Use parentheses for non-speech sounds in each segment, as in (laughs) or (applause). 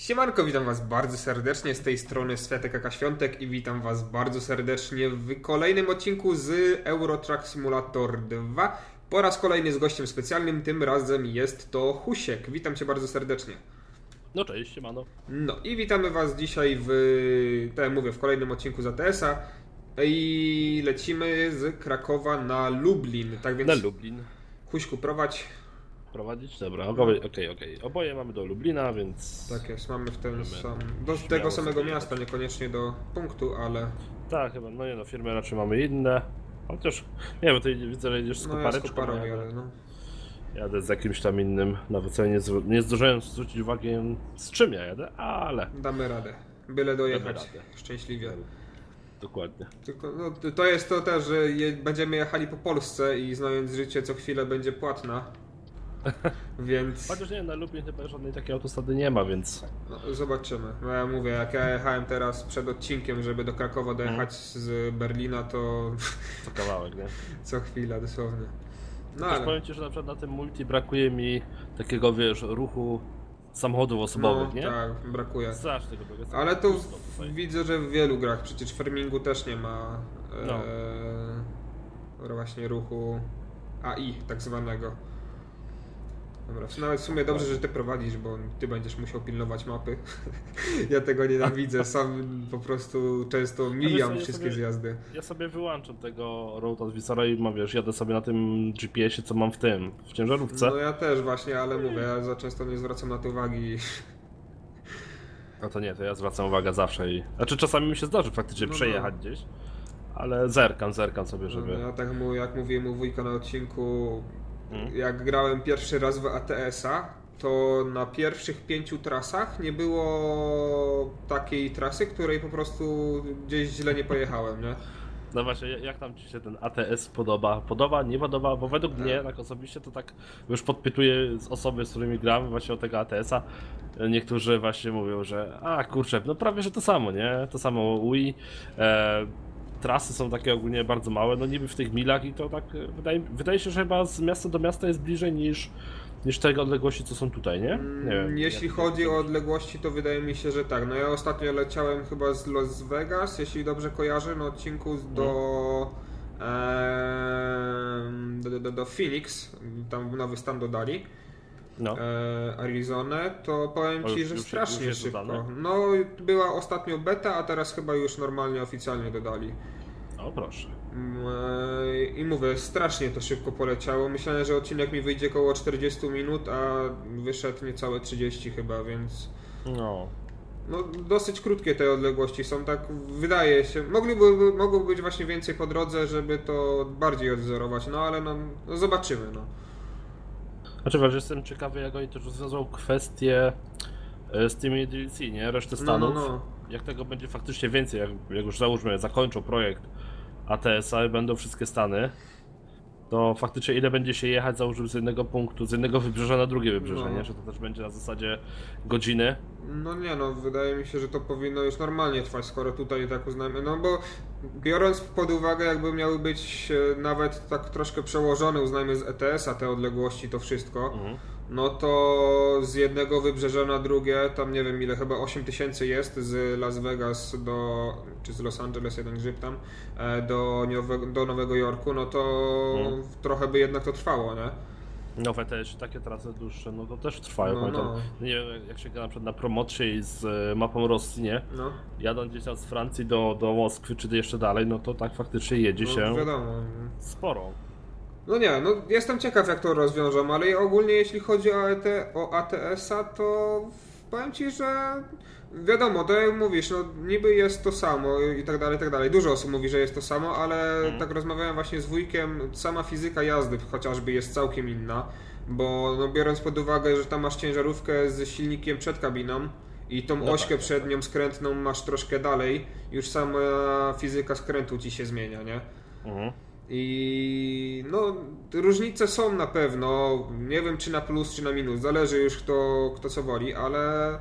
Siemanko, witam was bardzo serdecznie, z tej strony Svetek Aka Świątek i witam was bardzo serdecznie w kolejnym odcinku z Euro Truck Simulator 2. Po raz kolejny z gościem specjalnym, tym razem jest to Husiek. Witam cię bardzo serdecznie. No cześć, siemano. No i witamy was dzisiaj w, tak jak mówię, w kolejnym odcinku z ATS-a i lecimy z Krakowa na Lublin. Tak więc Na Lublin. Huśku prowadź. Prowadzić? Dobra, oboje, okej, okej. Oboje mamy do Lublina, więc... Tak jest, mamy w ten Możemy sam, do śmiało tego samego sobie miasta, niekoniecznie do punktu, ale Tak, chyba, no nie no, firmy raczej mamy inne. Chociaż, nie wiem, ty widzę, że jedziesz z no ja z kopareczką, koparą ja jadę, no. jadę z jakimś tam innym. Nawet sobie nie, zw- nie zdążyłem zwrócić uwagi z czym ja jadę, ale Damy radę. Byle dojechać radę. szczęśliwie. dokładnie. Tylko no, to- to jest to też, że je, będziemy jechali po Polsce i znając życie co chwilę będzie płatna. (laughs) Więc Chociaż nie, na Lublin chyba żadnej takiej autostrady nie ma, więc... no, zobaczymy. No, ja mówię, jak ja jechałem teraz przed odcinkiem, żeby do Krakowa dojechać z Berlina, to To kawałek, nie? (laughs) co chwila dosłownie. No Też ale powiem ci, że na przykład na tym multi brakuje mi takiego, wiesz, ruchu samochodów osobowych, no, nie? tak, brakuje. Strasznie tego brakuje. Ale to widzę, że w wielu grach, przecież w Farmingu też nie ma No. e, właśnie ruchu AI tak zwanego. Dobra, nawet w sumie dobrze, że ty prowadzisz, bo ty będziesz musiał pilnować mapy. (laughs) ja tego nienawidzę, sam po prostu często mijam ja wszystkie sobie- zjazdy. Ja sobie wyłączam tego Road Advisora i mam, wiesz, jadę sobie na tym GPS-ie, co mam w tym, w ciężarówce. No ja też właśnie, ale mówię, ja za często nie zwracam na to uwagi. No to nie, to ja zwracam uwagę zawsze i... Znaczy czasami mi się zdarzy faktycznie No, no. przejechać gdzieś, ale zerkam, zerkam sobie, żeby... Ja tak mu, jak mówiłem u wujka na odcinku, Mhm. jak grałem pierwszy raz w ATS-a, to na pierwszych pięciu trasach nie było takiej trasy, której po prostu gdzieś źle nie pojechałem, nie? No właśnie, jak tam ci się ten ATS podoba? Podoba, nie podoba? Bo według Tak. mnie, tak osobiście, to tak już podpytuję z osoby, z którymi gram właśnie o tego ATS-a. Niektórzy właśnie mówią, że a kurczę, no prawie że to samo, nie? To samo UI. E, trasy są takie ogólnie bardzo małe, no niby w tych milach i to tak e, wydaje, wydaje się, że chyba z miasta do miasta jest bliżej niż, niż tego odległości, co są tutaj, nie? Nie wiem. Mm, Jeśli chodzi o odległości, to wydaje mi się, że tak. No ja ostatnio leciałem chyba z Las Vegas, jeśli dobrze kojarzę, na odcinku do, em, do, do, do Phoenix, tam nowy stan dodali. No. e, Arizonę, to powiem Ci, że już- strasznie już szybko. dodane? No, była ostatnio beta, a teraz chyba już normalnie oficjalnie dodali. O proszę. Mm, e, I mówię, strasznie to szybko poleciało. Myślałem, że odcinek mi wyjdzie około 40 minut, a wyszedł niecałe 30 chyba, więc No. no, dosyć krótkie te odległości są, tak wydaje się. Mogliby, mogło być właśnie więcej po drodze, żeby to bardziej odwzorować, no ale no, no zobaczymy. No. Znaczy, wiesz, jestem ciekawy, jak oni też rozwiążą kwestię e, z tymi DLC, nie? Reszty No, stanów. no, no. Jak tego będzie faktycznie więcej, jak, jak już załóżmy, zakończą projekt ATS-a i będą wszystkie stany, to faktycznie ile będzie się jechać, załóżmy, z jednego punktu, z jednego wybrzeża na drugie wybrzeże, No. nie? Czy to też będzie na zasadzie godziny? No nie no, wydaje mi się, że to powinno już normalnie trwać, skoro tutaj tak uznajemy, no bo biorąc pod uwagę jakby miały być e, nawet tak troszkę przełożone, uznajmy z ETS-a te odległości, to wszystko, Mhm. No to z jednego wybrzeża na drugie, tam nie wiem ile, chyba 8 tysięcy jest z Las Vegas do, czy z Los Angeles, jeden grzyb tam, e, do, Niowe- do Nowego Jorku, no to Mhm. trochę by jednak to trwało, nie? Nowe też, takie trasy dłuższe, no to też trwają, No, pamiętam. no. Nie wiem, jak się gra na przykład na promocie i z e, mapą Rosji, nie? No, Jadąc gdzieś tam z Francji do, do Moskwy, czy jeszcze dalej, no to tak faktycznie jedzie no się wiadomo. sporo. No nie, no jestem ciekaw jak to rozwiążą, ale ogólnie jeśli chodzi o, ET, o ATS-a, to powiem Ci, że wiadomo, to jak mówisz, no niby jest to samo i tak dalej, i tak dalej. Dużo osób mówi, że jest to samo, ale Mhm. tak rozmawiałem właśnie z wujkiem, sama fizyka jazdy chociażby jest całkiem inna, bo no, biorąc pod uwagę, że tam masz ciężarówkę z silnikiem przed kabiną, i tą No ośkę tak, przednią skrętną masz troszkę dalej, już sama fizyka skrętu ci się zmienia, nie? Mhm. I no, różnice są na pewno. Nie wiem, czy na plus, czy na minus. Zależy już kto, kto co woli, ale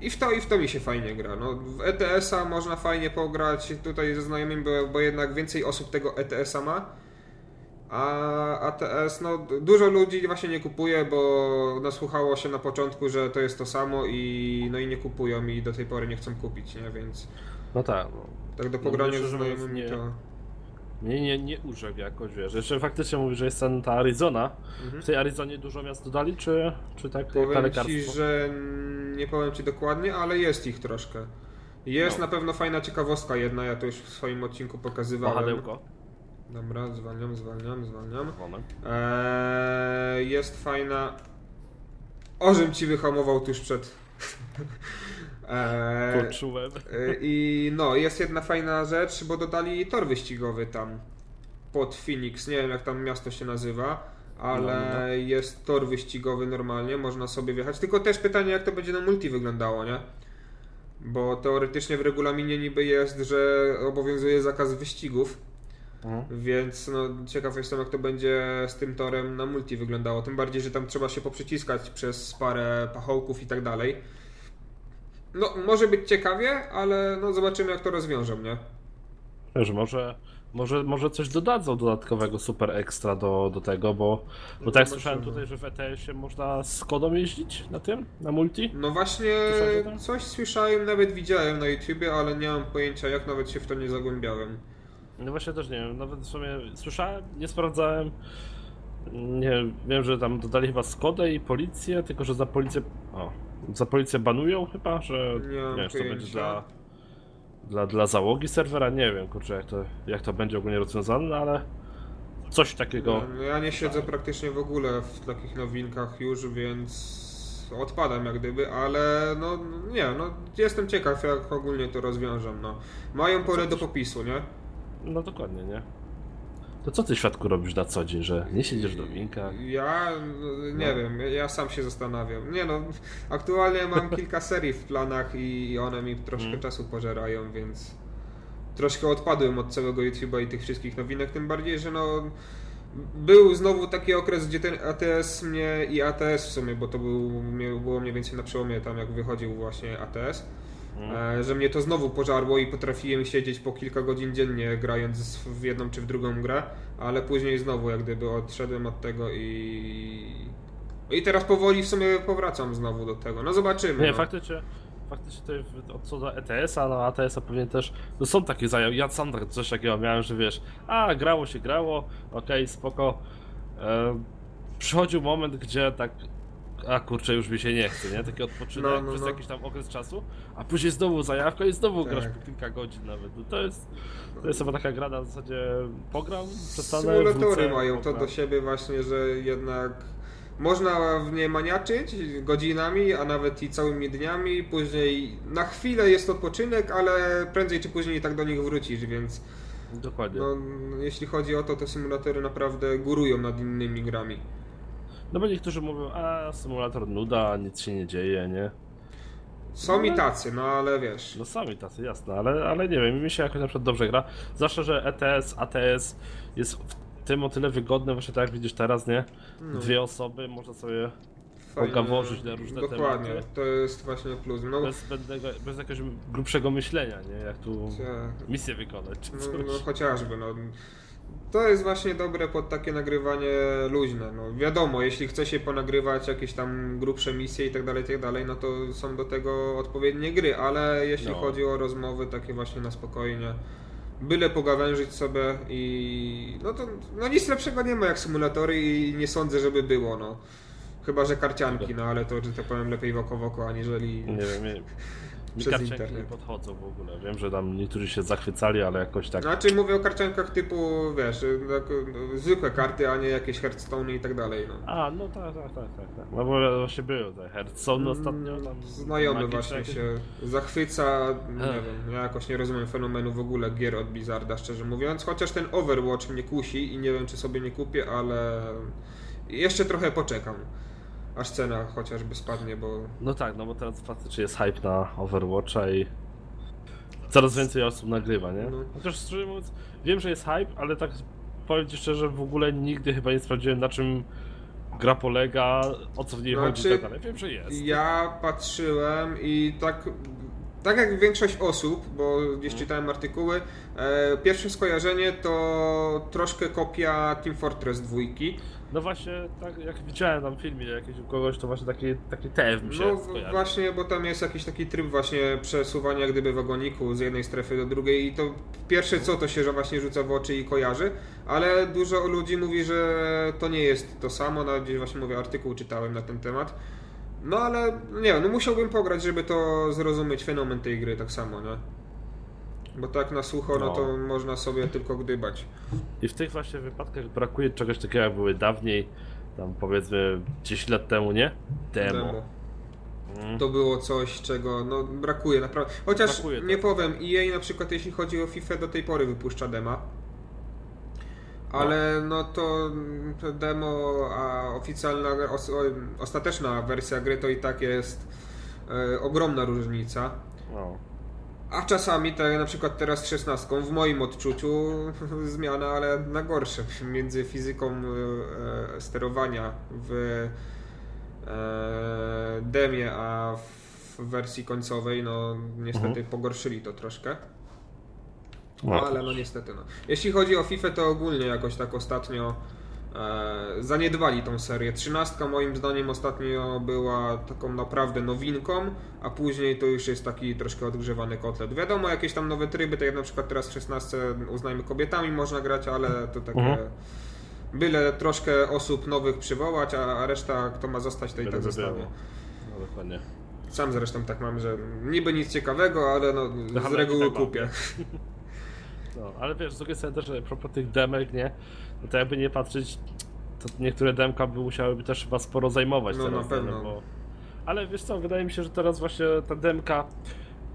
i w to, i w to mi się fajnie gra. No, w ETS-a można fajnie pograć tutaj ze znajomymi, bo, bo jednak więcej osób tego ETS-a ma. A ATS, no dużo ludzi właśnie nie kupuje, bo nasłuchało się na początku, że to jest to samo i no i nie kupują i do tej pory nie chcą kupić, nie? Więc No tak, no. tak do No, pogrania myślę, z znajomymi nie- to... Mnie nie, nie urzekł jakoś, wiesz. Jeszcze faktycznie mówi, że jest ten, ta Arizona. Mhm. W tej Arizonie dużo miast dodali, czy, czy tak jak na Powiem lekarstwo? ci, że nie powiem ci dokładnie, ale jest ich troszkę. Jest No. na pewno fajna ciekawostka jedna, ja to już w swoim odcinku pokazywałem. Wahadełko. Dobra, zwalniam, zwalniam, zwalniam. Moment. Eee, jest fajna. Orzym ci wyhamował tuż przed. (laughs) eee, Poczułem. e, I no, jest jedna fajna rzecz, bo dodali tor wyścigowy tam pod Phoenix. Nie wiem jak tam miasto się nazywa, ale No, no. jest tor wyścigowy normalnie, można sobie wjechać. Tylko też pytanie, jak to będzie na multi wyglądało, nie? Bo teoretycznie w regulaminie niby jest, że obowiązuje zakaz wyścigów. Mhm. Więc no, ciekaw jestem, jak to będzie z tym torem na multi wyglądało. Tym bardziej, że tam trzeba się poprzyciskać przez parę pachołków i tak dalej. No, może być ciekawie, ale no, zobaczymy, jak to rozwiążą, nie? Wiesz, może, może, może coś dodadzą dodatkowego super ekstra do, do tego, bo, bo tak jak słyszałem tutaj, że w ETS-ie można z kodą jeździć na tym, na multi. No właśnie, Słyszałeś o tym? coś słyszałem, nawet widziałem na YouTubie, ale nie mam pojęcia, jak nawet się w to nie zagłębiałem. No właśnie też nie wiem, nawet w sumie słyszałem, nie sprawdzałem. Nie wiem, że tam dodali chyba Skodę i policję, tylko że za policję. O, za policję banują chyba, że Nie mam nie wiem, czy to będzie dla, dla, dla załogi serwera, nie wiem, kurczę, jak to, jak to będzie ogólnie rozwiązane, no ale coś takiego. No, ja nie siedzę praktycznie w ogóle w takich nowinkach już, więc odpadam jak gdyby, ale no nie, no jestem ciekaw jak ogólnie to rozwiążą, no. Mają pole do popisu, nie? No dokładnie, nie? To co ty świadku robisz na co dzień, że nie siedzisz do winka? Ja nie No. wiem, ja sam się zastanawiam. Nie no, aktualnie mam (laughs) kilka serii w planach i one mi troszkę Mm. czasu pożerają, więc troszkę odpadłem od całego YouTube'a i tych wszystkich nowinek, tym bardziej, że no był znowu taki okres, gdzie ten ATS mnie i ATS w sumie, bo to był, było mniej więcej na przełomie tam jak wychodził właśnie ATS, Mm. że mnie to znowu pożarło i potrafiłem siedzieć po kilka godzin dziennie grając w jedną czy w drugą grę, ale później znowu jak gdyby odszedłem od tego i... I teraz powoli w sumie powracam znowu do tego. No zobaczymy. Nie, no. faktycznie, faktycznie w- od co do ETS-a, no ATS-a pewnie też, no są takie zajęcia, ja sam tak coś takiego miałem, że wiesz, a grało się grało, okej, spoko, e, przychodził moment, gdzie tak, a kurczę, już mi się nie chce, nie, taki odpoczynek No, no, przez no. jakiś tam okres czasu, a później znowu zajawka i znowu grasz Tak. po kilka godzin nawet, no to jest, to jest chyba taka gra na zasadzie, pogram, przestanę, Symulatory wrócę, mają to pogram. do siebie właśnie, że jednak można w nie maniaczyć godzinami, a nawet i całymi dniami. Później na chwilę jest odpoczynek, ale prędzej czy później tak do nich wrócisz, więc Dokładnie. no, jeśli chodzi o to, to symulatory naprawdę górują nad innymi grami. No bo niektórzy mówią, a symulator nuda, nic się nie dzieje, nie? Są i tacy, no ale wiesz. No sami tacy, jasne, ale, ale nie wiem, mi się jakoś na przykład dobrze gra. Zwłaszcza, że ETS, ATS jest w tym o tyle wygodne, właśnie tak jak widzisz teraz, nie? No. Dwie osoby, można sobie pogaworzyć na różne Dokładnie, tematy. to jest właśnie plus. No, bez, zbędnego, bez jakiegoś grubszego myślenia, nie? Jak tu tak. misję wykonać No, no chociażby, no. To jest właśnie dobre pod takie nagrywanie luźne. No, wiadomo, jeśli chce się ponagrywać jakieś tam grubsze misje i tak dalej, tak dalej, no to są do tego odpowiednie gry, ale jeśli No. chodzi o rozmowy takie właśnie na spokojnie, byle pogawężyć sobie i no to no nic lepszego nie ma jak symulatory i nie sądzę, żeby było, no. Chyba, że karcianki, no ale to, że tak powiem, lepiej woko w oko, aniżeli... Nie wiem, nie, mi Przez karcianki nie internet. podchodzą w ogóle. Wiem, że tam niektórzy się zachwycali, ale jakoś tak... Znaczy mówię o karciankach typu, wiesz, tak, no, zwykłe karty, a nie jakieś Hearthstone i tak dalej, no. A, no tak, tak, tak, tak. tak. No bo właśnie było te Hearthstone ostatnio tam... Mm, Znajomy magiczne właśnie jakieś- się zachwyca, nie Ech. wiem, ja jakoś nie rozumiem fenomenu w ogóle gier od Blizzarda, szczerze mówiąc, chociaż ten Overwatch mnie kusi i nie wiem, czy sobie nie kupię, ale jeszcze trochę poczekam, aż cena chociażby spadnie, bo No tak, no bo teraz faktycznie jest hype na Overwatcha i coraz więcej osób nagrywa, nie? No. Chociaż szczerze mówiąc, wiem, że jest hype, ale tak powiem ci szczerze, w ogóle nigdy chyba nie sprawdziłem na czym gra polega, o co w niej chodzi i Znaczy, tak dalej. Wiem, że jest. ja patrzyłem i tak tak jak większość osób, bo gdzieś Mhm. czytałem artykuły, e, pierwsze skojarzenie to troszkę kopia Team Fortress 2. No właśnie, tak jak widziałem tam w filmie jakiegoś kogoś, to właśnie taki, taki TF mi się No skojarzył. właśnie, bo tam jest jakiś taki tryb właśnie przesuwania jak gdyby wagoniku z jednej strefy do drugiej i to pierwsze co to się że właśnie rzuca w oczy i kojarzy, ale dużo ludzi mówi, że to nie jest to samo, nawet gdzieś właśnie mówię artykuł czytałem na ten temat. No ale nie no musiałbym pograć, żeby to zrozumieć fenomen tej gry tak samo, nie? Bo tak na sucho, no No. to można sobie tylko gdybać. I w tych właśnie wypadkach brakuje czegoś takiego, jak były dawniej, tam powiedzmy 10 lat temu, nie? Demo. Demo. Mm. To było coś, czego no, brakuje naprawdę. Chociaż Brakuje, nie tak. powiem, EA na przykład jeśli chodzi o FIFA do tej pory wypuszcza dema. Ale no to, to demo, a oficjalna, os, ostateczna wersja gry to i tak jest e, ogromna różnica. No. A czasami, tak jak na przykład teraz z 16, w moim odczuciu (laughs) zmiana, ale na gorsze. (laughs) Między fizyką e, e, sterowania w e, demie, a w wersji końcowej, no niestety Mhm. pogorszyli to troszkę. No. Ale no niestety no. Jeśli chodzi o FIFA, to ogólnie jakoś tak ostatnio e, zaniedbali tą serię. Trzynastka moim zdaniem ostatnio była taką naprawdę nowinką, a później to już jest taki troszkę odgrzewany kotlet. Wiadomo, jakieś tam nowe tryby, tak jak na przykład teraz w 16 uznajmy kobietami można grać, ale to takie... Mhm. Byle troszkę osób nowych przywołać, a a reszta kto ma zostać, to i Byle tak by zostanie. było. No dokładnie. Sam zresztą tak mam, że niby nic ciekawego, ale no, z reguły tak mam, kupię. (laughs) No, ale wiesz, z drugiej strony też a propos tych demek, nie? No to jakby nie patrzeć, to niektóre demka by musiałyby też chyba sporo zajmować No, teraz, na pewno. nie? No, bo... Ale wiesz co, wydaje mi się, że teraz właśnie ta demka,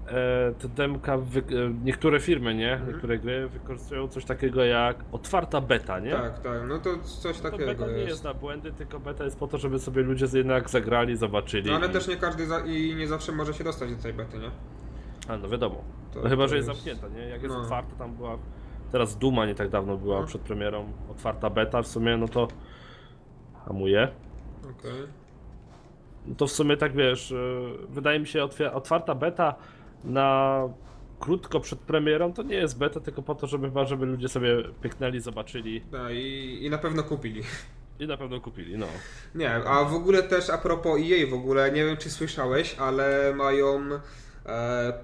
e, te demka, wy... e, niektóre firmy, nie? Mhm. Niektóre gry wykorzystują coś takiego jak otwarta beta, nie? Tak, tak, no to coś To takiego beta nie jest. jest na błędy, tylko beta jest po to, żeby sobie ludzie jednak zagrali, zobaczyli. No ale i- też nie każdy za, i nie zawsze może się dostać do tej bety, nie? A, no wiadomo. To- no chyba, to że jest jest- zamknięta, nie? Jak jest no. otwarta, tam była. Teraz Duma nie tak dawno była No. przed premierą. Otwarta beta w sumie, no to. Hamuje. Okej. No to w sumie tak wiesz, yy, wydaje mi się otwarta beta na krótko przed premierą to nie jest beta, tylko po to, żeby chyba, żeby ludzie sobie pyknęli, zobaczyli Da, i, I na pewno kupili. i na pewno kupili, no. Nie, a w ogóle też a propos EA w ogóle, nie wiem czy słyszałeś, ale mają e,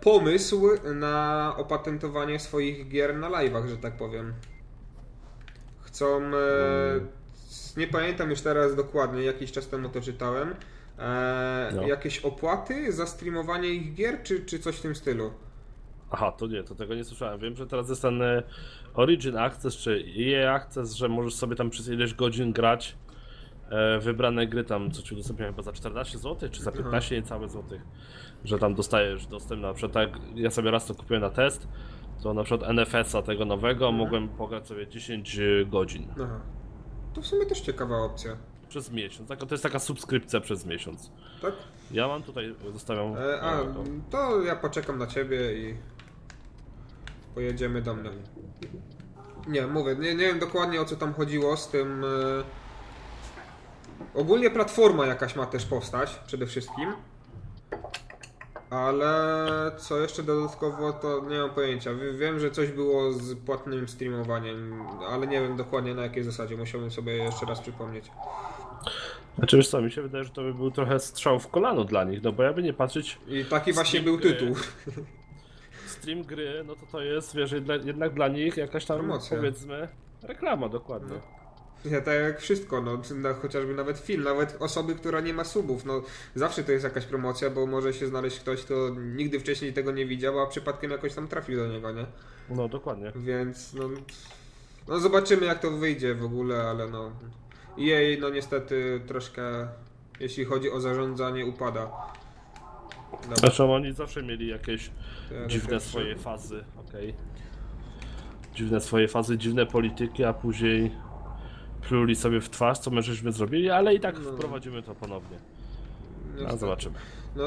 pomysł na opatentowanie swoich gier na live'ach, że tak powiem. Chcą, e, nie pamiętam już teraz dokładnie, jakiś czas temu to czytałem, e, No. jakieś opłaty za streamowanie ich gier, czy, czy coś w tym stylu. Aha, to nie, to tego nie słyszałem. Wiem, że teraz jest ten e, Origin Access czy EA Access, że możesz sobie tam przez ileś godzin grać e, wybrane gry tam, co ci udostępniają chyba za 14 zł, czy za 15 niecałe złotych, że tam dostajesz dostęp na przykład tak, ja sobie raz to kupiłem na test, to na przykład NFS-a tego nowego mogłem pograć sobie 10 godzin Aha. To w sumie też ciekawa opcja, przez miesiąc, tak, to jest taka subskrypcja przez miesiąc. tak? Ja mam tutaj, zostawiam... E, a, e, to. to ja poczekam na ciebie i pojedziemy do mnie. Nie, mówię, nie, nie wiem dokładnie o co tam chodziło z tym. E... Ogólnie platforma jakaś ma też powstać, przede wszystkim. Ale co jeszcze dodatkowo, to nie mam pojęcia. Wie- Wiem, że coś było z płatnym streamowaniem, ale nie wiem dokładnie na jakiej zasadzie. Musiałbym sobie jeszcze raz przypomnieć. Znaczy wiesz co, mi się wydaje, że to by był trochę strzał w kolano dla nich, no bo jakby nie patrzeć, I taki właśnie był gry. tytuł. stream gry, no to to jest, wiesz, jednak, dla nich jakaś tam, Promocja. powiedzmy, reklama dokładnie. Ja tak jak wszystko, no, na, chociażby nawet film, nawet osoby, która nie ma subów, no zawsze to jest jakaś promocja, bo może się znaleźć ktoś, kto nigdy wcześniej tego nie widział, a przypadkiem jakoś tam trafił do niego, nie? No dokładnie. Więc no, no zobaczymy jak to wyjdzie w ogóle, ale no jej no niestety troszkę, jeśli chodzi o zarządzanie, upada. Dobra, Zresztą oni zawsze mieli jakieś to ja dziwne pierwszy. swoje fazy, okej. Dziwne swoje fazy, dziwne polityki, a później pluli sobie w twarz, co my żeśmy zrobili, ale i tak No. wprowadzimy to ponownie. A Niestety. zobaczymy. No,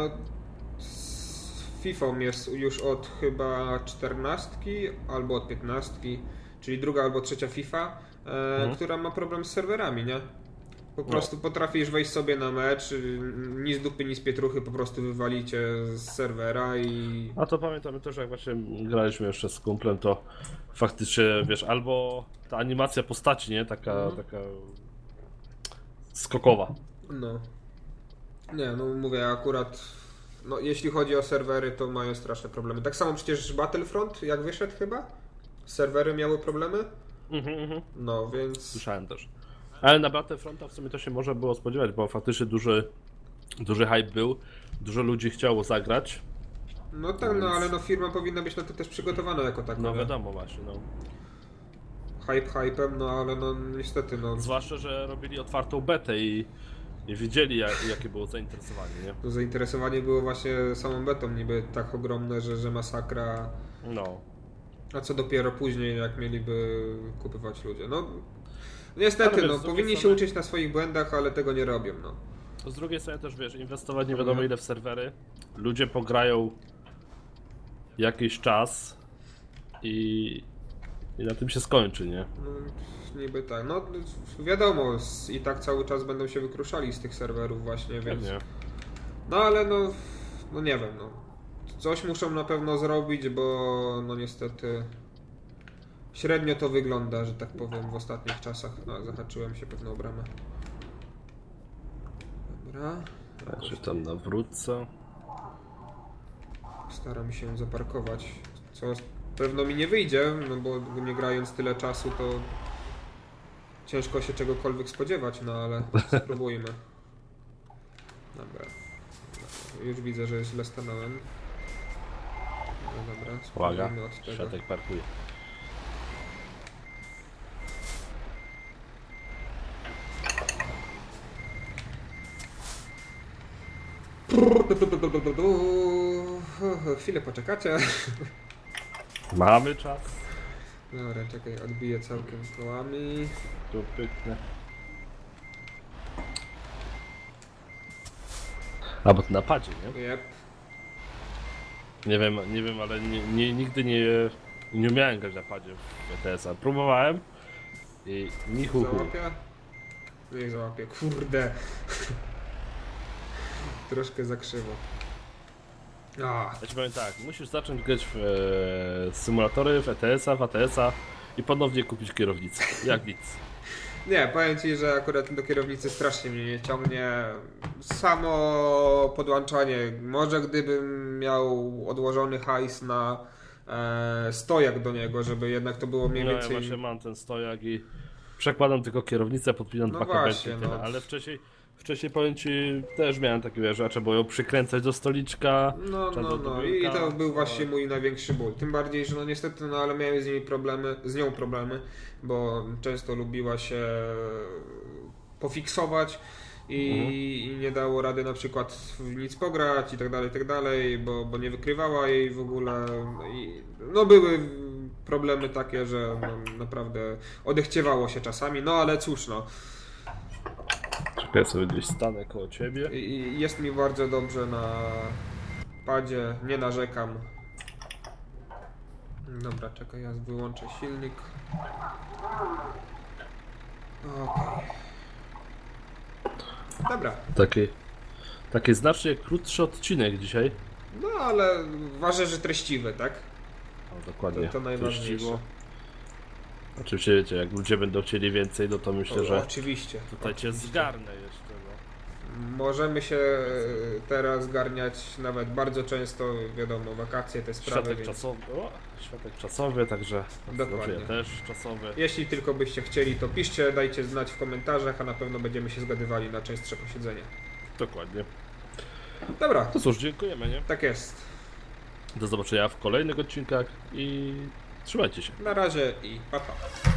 z FIFA jest już od chyba 14 albo od 15, czyli druga albo trzecia FIFA, e, Mhm. która ma problem z serwerami, nie? Po prostu potrafisz wejść sobie na mecz, ni z dupy, ni z pietruchy po prostu wywalicie z serwera i... A to pamiętamy też, jak właśnie graliśmy jeszcze z kumplem, to faktycznie, wiesz, albo ta animacja postaci, nie? Taka, Mhm. taka skokowa. No. Nie, no mówię, akurat... No, jeśli chodzi o serwery, to mają straszne problemy. Tak samo przecież Battlefront, jak wyszedł chyba? Serwery miały problemy? Mhm, mhm. No, więc... Słyszałem też. Ale na Battlefronta w sumie to się może było spodziewać, bo faktycznie duży, duży hype był, dużo ludzi chciało zagrać. No tak, no ale no firma powinna być na to też przygotowana jako taka. No nie? wiadomo właśnie, no. Hype hypem, no ale no niestety, no Zwłaszcza, że robili otwartą betę i, i wiedzieli jak, jakie było zainteresowanie, nie? to zainteresowanie było właśnie samą betą niby tak ogromne, że, że masakra. No. A co dopiero później, jak mieliby kupywać ludzie. No niestety, no drugiej powinni się strony- uczyć na swoich błędach, ale tego nie robią, no. Z drugiej strony też wiesz, inwestować nie wiadomo ile w serwery. Ludzie pograją jakiś czas i, i na tym się skończy, nie? no niby tak. No wiadomo, i tak cały czas będą się wykruszali z tych serwerów właśnie, więc... Pewnie. No ale no, no nie wiem, no. Coś muszą na pewno zrobić, bo no niestety średnio to wygląda, że tak powiem, w ostatnich czasach. No, zahaczyłem się pewną bramę. Dobra. Także tam nawrócę. Staram się zaparkować, co pewno mi nie wyjdzie, no bo nie grając tyle czasu, to ciężko się czegokolwiek spodziewać, no ale (laughs) spróbujmy. Dobra. Już widzę, że źle stanąłem. No dobra, Uwaga, spróbujmy od tego. światek parkuje. Chwilę poczekacie. Mamy czas. Dobra, czekaj, odbiję całkiem kołami. Tu pyknę. A bo to na padzie, nie? Jep. Nie wiem, nie wiem, ale nie, nie, nigdy nie, nie umiałem grać na padzie w ETS-a. Próbowałem i ni hu hu. Załapie? Niech załapie, kurde. Troszkę za krzywo. A, Ja ci powiem tak, musisz zacząć grać w e, symulatory, w ETS-a, w ATS-a i ponownie kupić kierownicę. Jak (laughs) nic. nie, powiem Ci, że akurat do kierownicy strasznie mnie nie ciągnie. Samo podłączanie. Może gdybym miał odłożony hajs na e, stojak do niego, żeby jednak to było mniej No ja więcej... właśnie mam ten stojak i przekładam tylko kierownicę, podpinam No dwa właśnie, no. Ale wcześniej, wcześniej powiem ci, też miałem takie wiesz, że trzeba ją przykręcać do stoliczka. No, trzeba no, do no i biurka. to był właśnie mój największy ból. Tym bardziej, że no niestety, no ale miałem z nimi problemy, z nią problemy, bo często lubiła się pofiksować i, Mhm. i nie dało rady na przykład w nic pograć i tak dalej, i tak dalej, bo, bo nie wykrywała jej w ogóle. No I, no były problemy takie, że no, naprawdę odechciewało się czasami, no ale cóż no. Czekaj sobie gdzieś stanę koło ciebie. I- I jest mi bardzo dobrze na padzie, nie narzekam. Dobra, czekaj, ja wyłączę silnik. Okej. Dobra, Taki, taki znacznie krótszy odcinek dzisiaj. no ale ważne, że treściwy, tak? O, dokładnie. To, to najważniejsze. Treściwo. Oczywiście wiecie, jak ludzie będą chcieli więcej, no to myślę, O, że Oczywiście. tutaj cię zgarnę jeszcze. No. Możemy się e, teraz zgarniać nawet bardzo często, wiadomo, wakacje, te sprawy. Światek Więc... czasowy, o, światek czasowy, także Dokładnie. dobrze, ja też czasowy. Jeśli tylko byście chcieli, to piszcie, dajcie znać w komentarzach, a na pewno będziemy się zgadywali na częstsze posiedzenie. Dokładnie. Dobra, To cóż, dziękujemy, nie? tak jest. Do zobaczenia w kolejnych odcinkach i trzymajcie się. Na razie i pa pa.